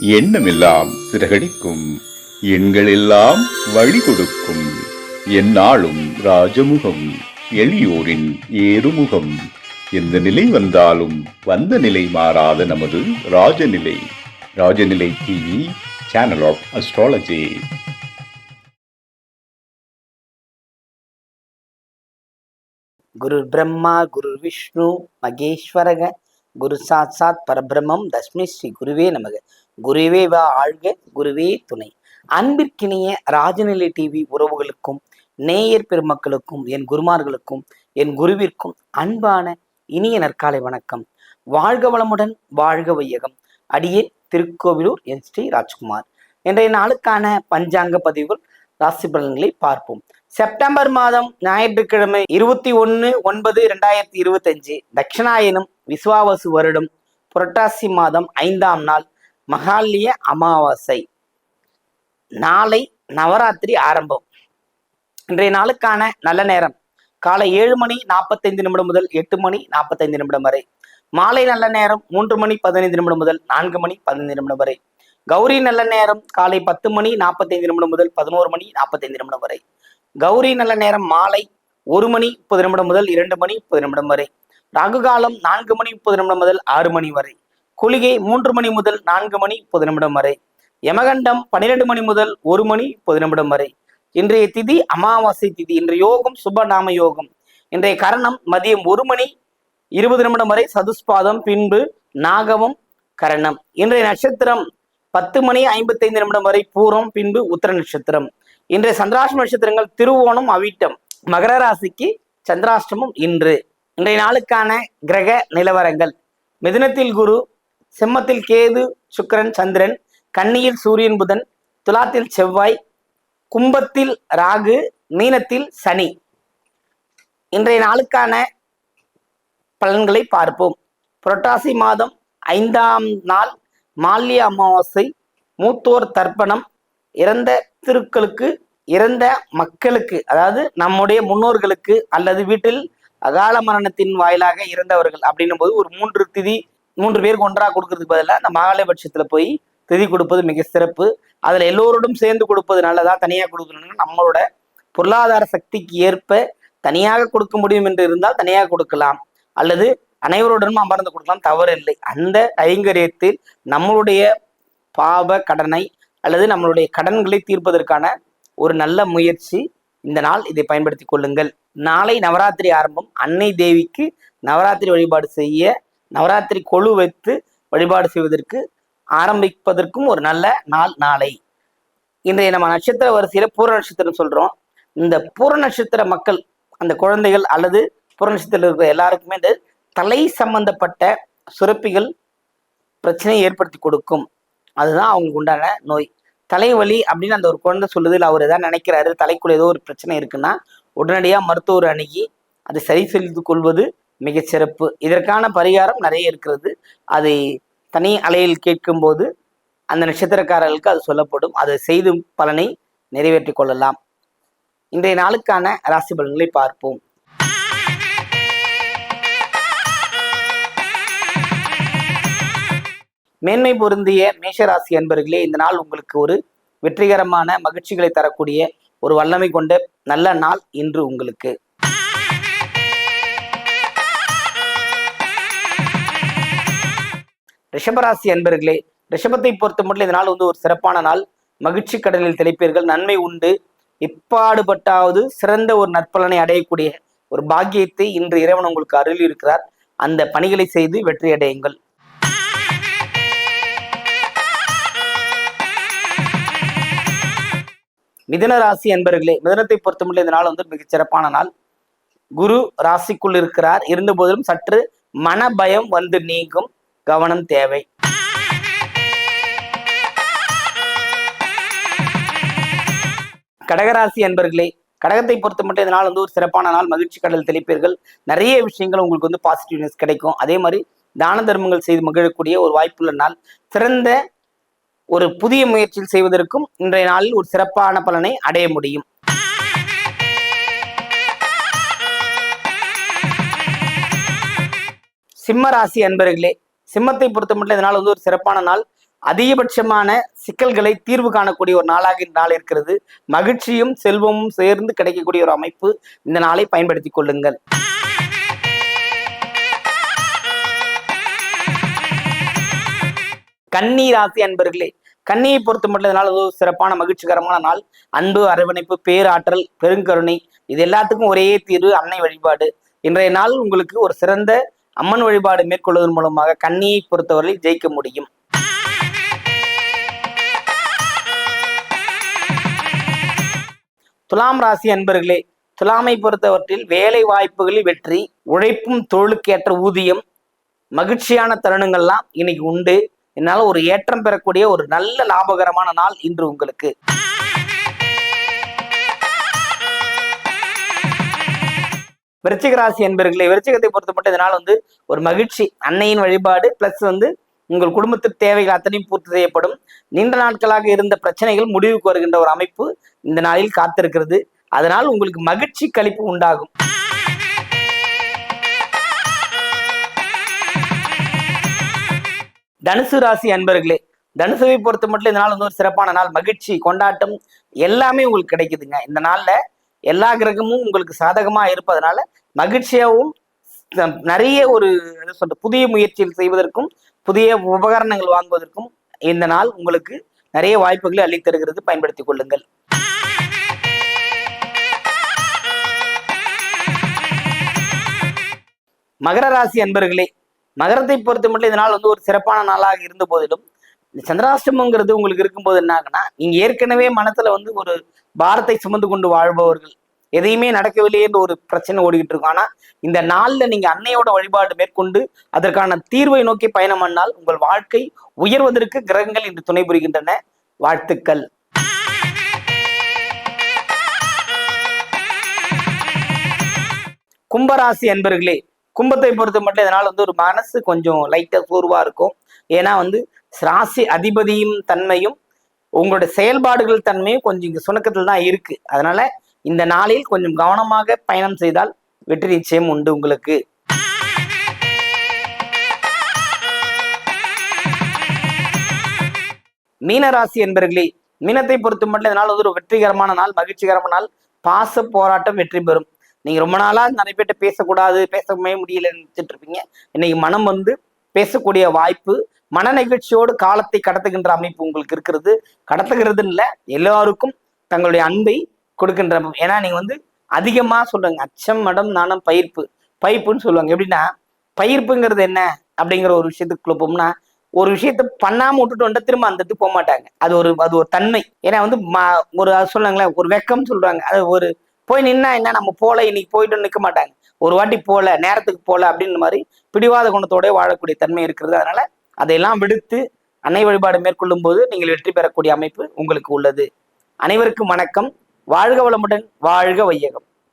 எண்ணமெல்லாம் சிறகடிக்கும். எண்களெல்லாம் வழி கொடுக்கும் எந்நாளும் ராஜமுகம் எளியோரின் ஏறுமுகம். எந்த நிலை வந்தாலும் வந்த நிலை மாறாத நமது Rajanilai. Rajanilai TV channel of astrology குரு பிரம்மா குரு விஷ்ணு மகேஸ்வரக குரு சாத் சாத் பரபிரம்மம் தஸ்மி ஸ்ரீ குருவே நமக. குருவே வா ஆழ்க குருவே துணை. அன்பிற்கினிய ராஜநிலை டிவி உறவுகளுக்கும் நேயர் பெருமக்களுக்கும் என் குருமார்களுக்கும் என் குருவிற்கும் அன்பான இனிய நற்காலை வணக்கம். வாழ்க வளமுடன் வாழ்க வையகம். அடியே திருக்கோவிலூர் என் ஸ்ரீ ராஜ்குமார். இன்றைய நாளுக்கான பஞ்சாங்க பதிவுகள் ராசி பலன்களை பார்ப்போம். செப்டம்பர் மாதம் ஞாயிற்றுக்கிழமை இருபத்தி ஒன்று ஒன்பது ரெண்டாயிரத்தி இருபத்தஞ்சு தட்சிணாயனம் விஸ்வாவசு வருடம் புரட்டாசி மாதம் ஐந்தாம் நாள் மகாலிய அமாவாசை. நாளை நவராத்திரி ஆரம்பம். இன்றைய நாளுக்கான நல்ல நேரம். காலை ஏழு மணி நாற்பத்தைந்து நிமிடம் முதல் எட்டு மணி நாற்பத்தைந்து நிமிடம் வரை. மாலை நல்ல நேரம் மூன்று மணி பதினைந்து நிமிடம் முதல் நான்கு மணி பதினைந்து நிமிடம் வரை. கௌரி நல்ல நேரம் காலை பத்து மணி நாற்பத்தைந்து நிமிடம் முதல் பதினோரு மணி நாற்பத்தைந்து நிமிடம் வரை. கௌரி நல்ல நேரம் மாலை ஒரு மணி முப்பது நிமிடம் முதல் இரண்டு மணி முப்பது நிமிடம் வரை. ராகு காலம் நான்கு மணி முப்பது நிமிடம் முதல் ஆறு மணி வரை. குளிகை மூன்று மணி முதல் நான்கு மணி முப்பது நிமிடம் வரை. யமகண்டம் பன்னிரெண்டு மணி முதல் ஒரு மணி முப்பது நிமிடம் வரை. இன்றைய திதி அமாவாசை திதி. இன்றைய யோகம் சுபநாம யோகம். இன்றைய கரணம் மதியம் ஒரு மணி இருபது நிமிடம் வரை. சதுஸ்பாதம் பின்பு நாகவம் கரணம். இன்றைய நட்சத்திரம் பத்து மணி ஐம்பத்தைந்து நிமிடம் வரை பூரம் பின்பு உத்தர நட்சத்திரம். இன்றைய சந்திராஷ்டம நட்சத்திரங்கள் திருவோணம் அவிட்டம். மகர ராசிக்கு சந்திராஷ்டமம் இன்று. இன்றைய நாளுக்கான கிரக நிலவரங்கள். மிதுனத்தில் குரு சிம்மத்தில் கேது சுக்கரன் சந்திரன் கன்னியில் சூரியன் புதன் துலாத்தில் செவ்வாய் கும்பத்தில் ராகு மீனத்தில் சனி. இன்றைய நாளுக்கான பலன்களை பார்ப்போம். புரட்டாசி மாதம் ஐந்தாம் நாள் மால்ய அமாவாசை மூத்தோர் தர்ப்பணம் இறந்த திருக்களுக்கு இறந்த மக்களுக்கு அதாவது நம்முடைய முன்னோர்களுக்கு அல்லது வீட்டில் அகால மரணத்தின் வாயிலாக இறந்தவர்கள் அப்படின்னும் போது ஒரு மூன்று திதி மூன்று பேருக்கு ஒன்றாக கொடுக்கறதுக்கு பதிலாக அந்த மகாலயபட்சத்தில் போய் திதி கொடுப்பது மிக சிறப்பு. அதில் எல்லோரோடும் சேர்ந்து கொடுப்பது நல்லதா? தனியாக கொடுக்கணும்னா நம்மளோட பொருளாதார சக்திக்கு ஏற்ப தனியாக கொடுக்க முடியும் என்று இருந்தால் தனியாக கொடுக்கலாம். அல்லது அனைவருடனும் அமர்ந்து கொடுக்கலாம் தவறு இல்லை அந்த ஐங்கரியத்தில் நம்மளுடைய பாவ கடனை அல்லது நம்மளுடைய கடன்களை தீர்ப்பதற்கான ஒரு நல்ல முயற்சி இந்த நாள் இதை பயன்படுத்தி கொள்ளுங்கள். நாளை நவராத்திரி ஆரம்பம். அன்னை தேவிக்கு நவராத்திரி வழிபாடு செய்ய நவராத்திரி கொழு வைத்து வழிபாடு செய்வதற்கு ஆரம்பிப்பதற்கும் ஒரு நல்ல நாள் நாளை. இன்றைய நம்ம நட்சத்திர வரிசையில பூர நட்சத்திரம் சொல்றோம். இந்த பூர நட்சத்திர மக்கள் அந்த குழந்தைகள் அல்லது பூர நட்சத்திரத்தில் இருக்கிற எல்லாருக்குமே இந்த தலை சம்பந்தப்பட்ட சுரப்பிகள் பிரச்சனையை ஏற்படுத்தி கொடுக்கும். அதுதான் அவங்களுக்கு உண்டான நோய். தலைவலி அப்படின்னு அந்த ஒரு குழந்தை சொல்லுது இல்லை அவர் எதாவது நினைக்கிறாரு தலைக்குள்ள ஏதோ ஒரு பிரச்சனை இருக்குன்னா உடனடியாக மருத்துவர் அணுகி அதை சரி செய்து கொள்வது மிகச்சிறப்பு இதற்கான பரிகாரம் நிறைய இருக்கிறது. அதை தனி அலையில் கேட்கும்போது அந்த நட்சத்திரக்காரர்களுக்கு அது சொல்லப்படும். அதை செய்து பலனை நிறைவேற்றி கொள்ளலாம். இன்றைய நாளுக்கான ராசி பலன்களை பார்ப்போம். மேன்மை பொருந்திய மேஷராசி அன்பர்களே இந்த நாள் உங்களுக்கு ஒரு வெற்றிகரமான மகிழ்ச்சிகளை தரக்கூடிய ஒரு வல்லமை கொண்ட நல்ல நாள் இன்று உங்களுக்கு. ரிஷபராசி அன்பர்களே ரிஷபத்தை பொறுத்த மட்டும் இந்த நாள் வந்து ஒரு சிறப்பான நாள். மகிழ்ச்சி கடலில் திளைப்பீர்கள் நன்மை உண்டு. எப்பாடுபட்டாவது சிறந்த ஒரு நற்பலனை அடையக்கூடிய ஒரு பாக்கியத்தை இன்று இறைவன் உங்களுக்கு அருள் இருக்கிறார் அந்த பணிகளை செய்து வெற்றி மிதன ராசி என்பர்களே மிதனத்தை பொறுத்தமட்டில் இந்த நாள் வந்து மிகச் சிறப்பான நாள். குரு ராசிக்குள் இருக்கிறார். இருந்த போதிலும் சற்று மன பயம் வந்து நீங்கும். கவனம் தேவை. கடகராசி என்பர்களே கடகத்தை பொறுத்த மட்டும் இதனால் வந்து ஒரு சிறப்பான நாள். மகிழ்ச்சி கடல் தெளிப்பீர்கள். நிறைய விஷயங்கள் உங்களுக்கு வந்து பாசிட்டிவ்னஸ் கிடைக்கும். அதே மாதிரி தான தர்மங்கள் செய்து மகிழக்கூடிய ஒரு வாய்ப்புள்ள நாள். சிறந்த ஒரு புதிய முயற்சியில் செய்வதற்கும் இன்றைய நாளில் ஒரு சிறப்பான பலனை அடைய முடியும். சிம்ம ராசி அன்பர்களே சிம்மத்தை பொறுத்த மட்டும் இதனால் வந்து ஒரு சிறப்பான நாள். அதிகபட்சமான சிக்கல்களை தீர்வு காணக்கூடிய ஒரு நாளாக இந்த நாள் இருக்கிறது. மகிழ்ச்சியும் செல்வமும் சேர்ந்து கிடைக்கக்கூடிய ஒரு அமைப்பு இந்த நாளை பயன்படுத்திக் கொள்ளுங்கள். கன்னி ராசி அன்பர்களே கன்னியை பொறுத்த மட்டும் இதனால் ஒரு சிறப்பான மகிழ்ச்சிகரமான நாள். அன்பு அரவணைப்பு பேராற்றல் பெருங்கருணை இது எல்லாத்துக்கும் ஒரே தீர்வு அன்னை வழிபாடு. இன்றைய நாள் உங்களுக்கு ஒரு சிறந்த அம்மன் வழிபாடு மேற்கொள்வதன் மூலமாக கன்னியை பொறுத்தவரை ஜெயிக்க முடியும். துலாம் ராசி அன்பர்களே துலாமை பொறுத்தவற்றில் வேலை வாய்ப்புகளில் வெற்றி உழைப்பும் தொழிலுக்கேற்ற ஊதியம் மகிழ்ச்சியான தருணங்கள்லாம் இன்னைக்கு உண்டு. இதனால ஒரு ஏற்றம் பெறக்கூடிய ஒரு நல்ல லாபகரமான நாள் இன்று உங்களுக்கு. விருச்சிக ராசி என்பர்களே விருச்சிகத்தை பொறுத்த மட்டும் இதனால் வந்து ஒரு மகிழ்ச்சி அன்னையின் வழிபாடு பிளஸ் வந்து உங்கள் குடும்பத்துக்கு தேவைகள் அத்தனையும் பூர்த்தி செய்யப்படும். நீண்ட நாட்களாக இருந்த பிரச்சனைகள் முடிவுக்கு வருகின்ற ஒரு அமைப்பு இந்த நாளில் காத்திருக்கிறது. அதனால் உங்களுக்கு மகிழ்ச்சி கழிப்பு உண்டாகும். தனுசு ராசி அன்பர்களே தனுசுவை பொறுத்த மட்டும் இந்த நாள் வந்து ஒரு சிறப்பான நாள். மகிழ்ச்சி கொண்டாட்டம் எல்லாமே உங்களுக்கு கிடைக்குதுங்க. இந்த நாள்ல எல்லா கிரகமும் உங்களுக்கு சாதகமா இருப்பதனால மகிழ்ச்சியாகவும் நிறைய ஒரு என்ன சொல்ற புதிய முயற்சிகள் செய்வதற்கும் புதிய உபகரணங்கள் வாங்குவதற்கும் இந்த நாள் உங்களுக்கு நிறைய வாய்ப்புகளை அளித்தருகிறது பயன்படுத்திக் கொள்ளுங்கள். மகர ராசி அன்பர்களே மகரத்தை பொறுத்த மட்டும் இதனால் நாள் வந்து ஒரு சிறப்பான நாளாக இருந்த போதிலும் சந்திராஷ்டமங்கிறது உங்களுக்கு இருக்கும்போது என்ன ஆகுனா நீங்க ஏற்கனவே மனத்துல வந்து ஒரு பாரத்தை சுமந்து கொண்டு வாழ்பவர்கள். எதையுமே நடக்கவில்லை என்ற ஒரு பிரச்சனை ஓடிக்கிட்டு இருக்கும். ஆனா இந்த நாள்ல நீங்க அன்னையோட வழிபாடு மேற்கொண்டு அதற்கான தீர்வை நோக்கி பயணம் பண்ணால் உங்கள் வாழ்க்கை உயர்வதற்கு கிரகங்கள் இன்று துணை புரிகின்றன. வாழ்த்துக்கள். கும்பராசி அன்பர்களே கும்பத்தை பொறுத்த மட்டும் இதனால் வந்து ஒரு மனசு கொஞ்சம் லைட்டாக சோர்வாக இருக்கும். ஏன்னா வந்து ராசி அதிபதியும் தன்மையும் உங்களுடைய செயல்பாடுகள் தன்மையும் கொஞ்சம் இங்கே சுணக்கத்தில் தான் இருக்கு. அதனால் இந்த நாளில் கொஞ்சம் கவனமாக பயணம் செய்தால் வெற்றி நிச்சயம் உண்டு உங்களுக்கு. மீனராசி என்பர்களே மீனத்தை பொறுத்த மட்டும் இதனால் வந்து ஒரு வெற்றிகரமான நாள் மகிழ்ச்சிகரமான நாள் பாச போராட்டம் வெற்றி பெறும். நீங்க ரொம்ப நாளா நிறைய பேர்ட்ட பேசக்கூடாது பேசவே முடியலன்னு நினைச்சிட்டு இருப்பீங்க. இன்னைக்கு மனம் வந்து பேசக்கூடிய வாய்ப்பு மன நிகழ்ச்சியோடு காலத்தை கடத்துகின்ற அமைப்பு உங்களுக்கு இருக்கிறது. கடத்துகிறது இல்லை எல்லாருக்கும் தங்களுடைய அன்பை கொடுக்கின்ற ஏன்னா நீங்க வந்து அதிகமா சொல்றாங்க அச்சம் மடம் நாணம் பயிர்ப்பு. பயிர்ப்புன்னு சொல்லுவாங்க. எப்படின்னா பயிர்ப்புங்கிறது என்ன அப்படிங்கிற ஒரு விஷயத்துக்கு குழப்பம்னா ஒரு விஷயத்த பண்ணாம விட்டுட்டு வந்துட்டா திரும்ப அந்த இடத்துக்கு போக மாட்டாங்க. அது ஒரு அது ஒரு தன்மை. ஏன்னா வந்து ம- ஒரு அது ஒரு வெக்கம் சொல்றாங்க. அது ஒரு போய் நின்னா என்ன நம்ம போல இன்னைக்கு போயிட்டு நிற்க மாட்டாங்க. ஒரு வாட்டி போல நேரத்துக்கு போல அப்படின்ற மாதிரி பிடிவாத குணத்தோடய வாழக்கூடிய தன்மை இருக்கிறது. அதனால அதையெல்லாம் விடுத்து அன்னை வழிபாடு மேற்கொள்ளும் போது நீங்கள் வெற்றி பெறக்கூடிய அமைப்பு உங்களுக்கு உள்ளது. அனைவருக்கும் வணக்கம். வாழ்க வளமுடன் வாழ்க வையகம்.